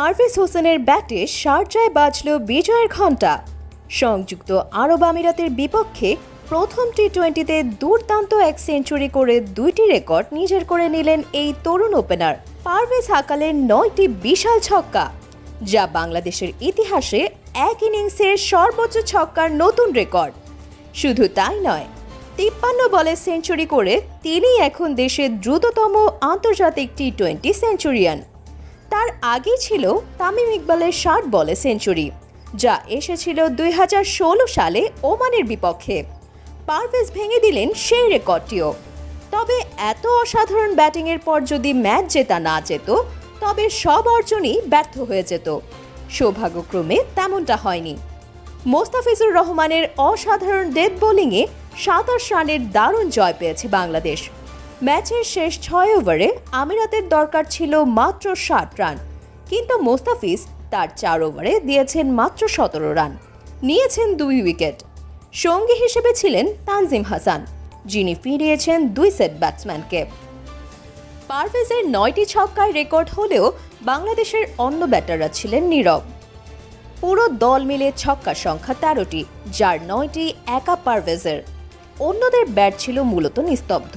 পারভেজ হোসেনের ব্যাটে শারজায় বাজল বিজয়ের ঘণ্টা। সংযুক্ত আরব আমিরাতের বিপক্ষে প্রথম টি টোয়েন্টিতে দুর্দান্ত এক সেঞ্চুরি করে দুইটি রেকর্ড নিজের করে নিলেন এই তরুণ ওপেনার পারভেজ হাকালের নয়টি বিশাল ছক্কা, যা বাংলাদেশের ইতিহাসে এক ইনিংসের সর্বোচ্চ ছক্কার নতুন রেকর্ড। শুধু তাই নয়, তিপ্পান্ন বলে সেঞ্চুরি করে তিনি এখন দেশের দ্রুততম আন্তর্জাতিক টি টোয়েন্টি সেঞ্চুরিয়ান। তার আগে ছিল তামিম ইকবালের ষাট বলে সেঞ্চুরি, যা এসেছিল দুই হাজার ষোলো সালে ওমানের বিপক্ষে। পারভেজ ভেঙে দিলেন সেই রেকর্ডটিও। তবে এত অসাধারণ ব্যাটিংয়ের পর যদি ম্যাচ জেতা না যেত, তবে সব অর্জনই ব্যর্থ হয়ে যেত। সৌভাগ্যক্রমে তেমনটা হয়নি। মোস্তাফিজুর রহমানের অসাধারণ ডেথ বোলিংয়ে সাতাশ রানের দারুণ জয় পেয়েছে বাংলাদেশ। ম্যাচের শেষ ছয় ওভারে আমিরাতের দরকার ছিল মাত্র ষাট রান, কিন্তু মোস্তাফিজ তার চার ওভারে দিয়েছেন মাত্র সতেরো রান, নিয়েছেন দুই উইকেট। সঙ্গী হিসেবে ছিলেন তানজিম হাসান, যিনি ফিরিয়েছেন দুই সেট ব্যাটসম্যানকে। পারভেজের নয়টি ছক্কায় রেকর্ড হলেও বাংলাদেশের অন্য ব্যাটাররা ছিলেন নীরব। পুরো দল মিলে ছক্কার সংখ্যা তেরোটি, যার নয়টি একা পারভেজের। অন্যদের ব্যাট ছিল মূলত নিস্তব্ধ।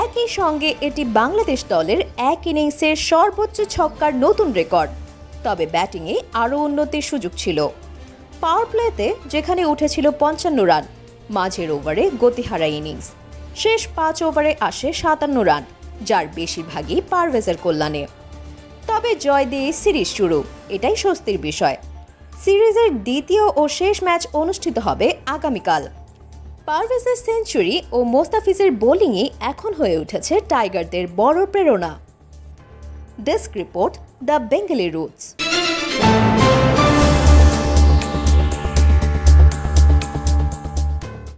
একই সঙ্গে এটি বাংলাদেশ দলের এক ইনিংসের সর্বোচ্চ ছক্কার নতুন রেকর্ড। তবে ব্যাটিংয়ে আরও উন্নতির সুযোগ ছিল। পাওয়ার প্লেতে যেখানে উঠেছিল পঞ্চান্ন রান, মাঝের ওভারে গতিহারা ইনিংস। শেষ পাঁচ ওভারে আসে সাতান্ন রান, যার বেশিরভাগই পারভেজের কল্যাণে। তবে জয় দিয়ে সিরিজ শুরু, এটাই স্বস্তির বিষয়। সিরিজের দ্বিতীয় ও শেষ ম্যাচ অনুষ্ঠিত হবে আগামীকাল। পারভেজের সেঞ্চুরি ও মোস্তাফিজের বোলিংই এখন হয়ে উঠেছে টাইগারদের বড় প্রেরণা। Desk report the Bengali Roots.